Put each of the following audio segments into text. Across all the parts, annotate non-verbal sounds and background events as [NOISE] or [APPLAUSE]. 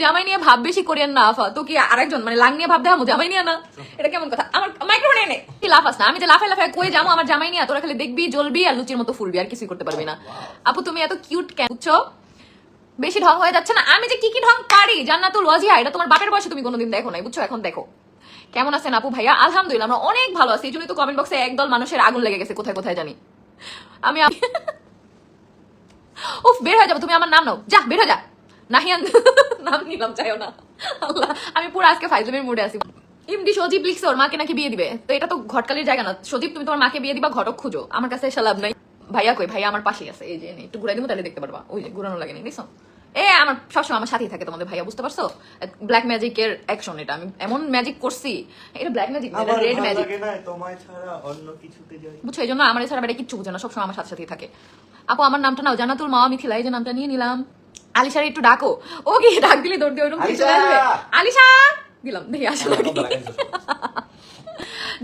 জামাই নিয়ে ভাব বেশি করিয়েন না আফা। তো কি আরেকজন? মানে লাং নিয়ে ভাব দেখাবো জামাই নিয়ে না? এটা কেমন কথা? আমার মাইক্রোফোন এনে কি লাফাস না। আমি যে লাফাই লাফাই কই যাব আমার জামাই নিয়ে? তোরা খালি দেখবি জ্বলবি আর লুচির মতো ফুলবি আর কিছুই করতে পারবি না। আপু তুমি এত কিউট কেন? বুঝছ? বেশি ঢং হয়ে যাচ্ছে না। আমি যে কি কি ঢং পারি? জান্নাতুল ওয়াজিহা এটা তোমার বাপের বয়সে তুমি কোনোদিন দেখো নাই বুঝছ? এখন দেখো। কেমন আছেন আপু ভাইয়া? আলহামদুলিল্লাহ আমরা অনেক ভালো আছি। এই জন্যই তো কমেন্ট বক্সে একদল মানুষের আগুন লেগে গেছে। কোথায় কোথায় জানি। আমি [LAUGHS] উফ বের হয়ে যাব। তুমি আমার নাম নাও। যা বের হয়ে যা। নাহিয়ান নাম নিলাম চাইও না। আল্লাহ আমি পুরো আজকে মুডে আছি। সজীব লিখছে ওর মাকে নাকি বিয়ে দিবে? তো এটা তো ঘটকালির জায়গা না। সজীব তুমি তোমার মাকে বিয়ে দিবা ঘটক খুঁজো। আমার কাছে এসে লাভ নাই। ভাইয়া কই? ভাইয়া আমার পাশেই আছে। এই যে একটু ঘুরাই দিব তাহলে দেখতে পারবা। ওই যে ঘুরানো লাগেনি দেখছ? এ আমার সবসময় আমার সাথেই থাকে তোমাদের ভাইয়া বুঝতে পারছ? ব্ল্যাক ম্যাজিকের অ্যাকশন এটা। আমি এমন ম্যাজিক করছি। এটা ব্ল্যাক ম্যাজিক রেড ম্যাজিক তোমায় ছাড়া অন্য কিছুতে যাই। বুঝছ এই জন্য আমার এছাড়া বেড়ে কিচ্ছু বুঝে না সবসময় আমার সাথে সাথেই থাকে। আপু আমার নামটা নাও। জানাতুল মাওয়া মিথিলা এই যে নামটা নিয়ে নিলাম। আলিশার একটু ডাকো। ও কি ডাক দিলে দৌড় দিয়ে ওরকম আলিশা! চলে আসবে আলিশা! দিলাম দেখি আসো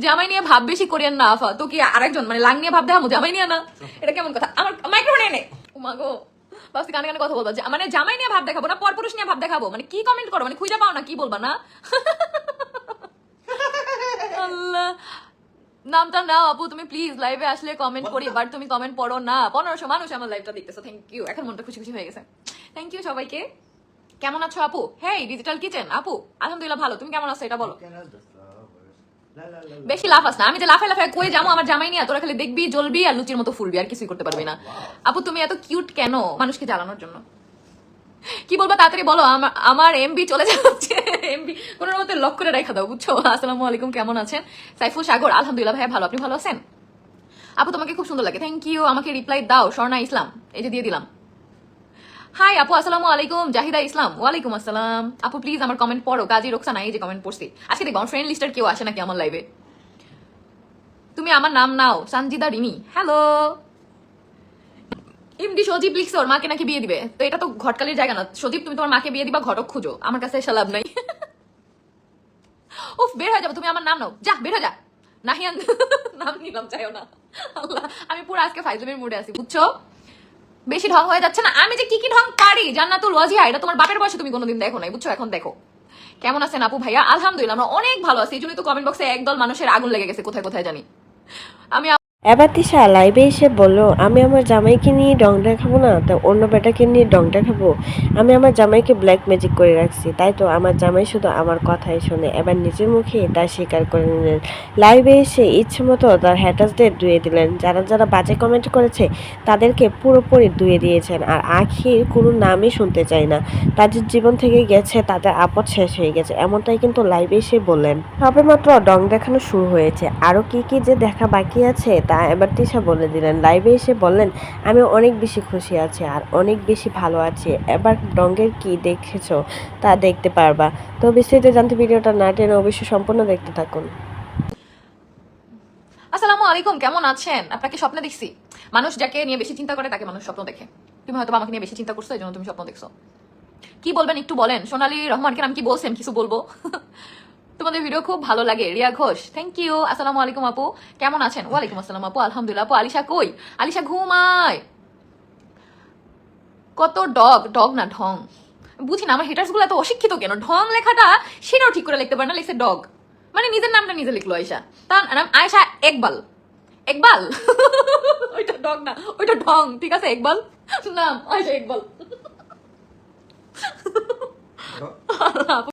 জামাই নিয়ে ভাব বেশি করিয়েন না আফা। তো কি আরেকজন? মানে লাং নিয়ে ভাব দেখাবো? জামাই নিয়ে না? এটা কেমন কথা? আমার মাইক্রোফোন এনে বাস কানে কানে কথা বলবা। মানে জামাই নিয়ে ভাব দেখাবো না পরপুরুষ নিয়ে ভাব দেখাবো? মানে কি কমেন্ট করো? মানে খুঁজে পাও না কি বলবা না? আল্লাহ। নামটা নাও আপু তুমি প্লিজ লাইভে আসলে কমেন্ট করি বাট তুমি কমেন্ট পড়ো না। পনেরোশো মানুষ আমার লাইভটা দেখতেছো। থ্যাংক ইউ এখন মনটা খুশি খুশি হয়ে গেছে। থ্যাংক ইউ সবাইকে। কেমন আছো আপু? হ্যাঁ ডিজিটাল কিচেন আপু আলহামদুলিল্লাহ ভালো। তুমি কেমন আছো এটা বলো। বেশি লাফাস না। আমি যে লাফাই লাফাই কই যাব আমার জামাই নিয়ে তোরা খালি দেখবি জ্বলবি আর লুচির মতো ফুলবি আর কিছুই করতে পারবি না। আপু তুমি এত কিউট কেন মানুষকে জ্বালানোর জন্য? কি বলব তাড়াতাড়ি বলো আমার আমার এমবি চলে যাচ্ছে। এমবি কোনো মতে লক করে রেখা দাও বুঝছ? আসসালামু আলাইকুম কেমন আছেন? সাইফুল সাগর আলহামদুলিল্লাহ ভাই ভালো আপনি ভালো আছেন? আপু তোমাকে খুব সুন্দর লাগে। থ্যাংক ইউ আমাকে রিপ্লাই দাও স্বর্ণা ইসলাম এই যে দিয়ে দিলাম। হাই আপু আসসালামু আলাইকুম জাহিদা ইসলাম ওয়ালাইকুম আসসালাম আপু প্লিজ আমার কমেন্ট পড়ো, কাজী রোকসানা এই যে কমেন্ট পড়ছি। আজকে দেখব ফ্রেন্ড লিস্টার কেউ আসে নাকি আমার লাইভে তুমি আমার নাম নাও, সানজিদা রিমি। হ্যালো ইমডি সজীব লিখছে, ওর মাকে নাকি বিয়ে দিবে? তো এটা তো ঘটকালির জায়গা না। সজীব তুমি তোমার মাকে বিয়ে দিবা, ঘটক খুঁজো। আমার কাছে সালাব নাই। উফ, বের হয়ে যাব, তুমি আমার নাম নাও। যা, বের হয়ে যা। নাহিয়ান, নাম নিলাম চাইও না। আল্লাহ, আমি পুরো আজকে ফাইজলামের মুডে আছি, বুঝছ? বেশি ঢং হয়ে যাচ্ছে না। আমি যে কি কি ঢং পারি, জান্নাতুল ওয়াজিহা এটা তোমার বাপের বয়সে তুমি কোনোদিন দেখো নাই, বুঝছ? এখন দেখো। কেমন আছেন আপু ভাইয়া? আলহামদুলিল্লাহ, আমরা অনেক ভালো আছি। এই জন্যই তো কমেন্ট বক্সে একদল মানুষের আগুন লেগে গেছে, কোথায় কোথায় জানি। আমি এবার তিশা লাইভে এসে বলল, আমি আমার জামাইকে নিয়ে ডং খাব না, তা অন্য বেটাকে নিয়ে ডং খাব। আমি আমার জামাইকে ব্ল্যাক ম্যাজিক করে রাখছি, তাই তো আমার জামাই শুধু আমার কথাই শোনে। এবার নিজের মুখে তা স্বীকার করে নিলেন। লাইভে এসে ইচ্ছে মতো তার হ্যাটার্সদের ধুয়ে দিলেন। যারা যারা বাজে কমেন্ট করেছে, তাদেরকে পুরোপুরি ধুয়ে দিয়েছেন। আর আখির কোনো নামই শুনতে চাই না। তাদের জীবন থেকে গেছে, তাদের আপদ শেষ হয়ে গেছে, এমনটাই কিন্তু লাইভে এসে বললেন। সবে মাত্র ডং দেখানো শুরু হয়েছে। আরও কি কি যে দেখা বাকি আছে তা এবার তিশা বলে দিলেন, লাইভে এসে বললেন, আমি অনেক বেশি খুশি আছি আর অনেক বেশি ভালো আছি। এবার ডঙ্গের কি দেখেছ তা দেখতে পারবা। তো বিস্তারিত জানতে ভিডিওটা না টেনে অবশ্যই সম্পূর্ণ দেখতে থাকুন। আসসালামু আলাইকুম, কেমন আছেন? আপনাকে স্বপ্নে দেখছি। মানুষ যাকে নিয়ে বেশি চিন্তা করে, তাকে মানুষ স্বপ্ন দেখে। তুমি হয়তো আমাকে নিয়ে বেশি চিন্তা করছ এই জন্য তুমি স্বপ্ন দেখছ। কি বলবেন একটু বলেন? সোনালী রহমানকে আমি কি বলছেন কিছু বলব? [LAUGHS] তোমাদের ভিডিও খুব ভালো লাগে। রিয়া ঘোষ থ্যাংক ইউ আসসালামু আলাইকুম আপু। কেমন আছেন? ওয়ালাইকুম আসসালাম আপু। আলহামদুলিল্লাহ আপু। আলিশা কই? আলিশা ঘুমায়। কত ডগ। ডগ না ঢং। বুঝি না আমার হেটার্সগুলো এত অশিক্ষিত কেন? ঢং লেখাটা সেটাও ঠিক করে লিখতে পারে না লিখছে ডগ। মানে নিজের নামটা নিজে লিখলো আয়সা তার নাম আয়সা একবাল। একবাল? [LAUGHS] ওইটা ডগ না। ওইটা ঢং। ঠিক আছে একবাল? নাম আয়সা একবাল। [LAUGHS]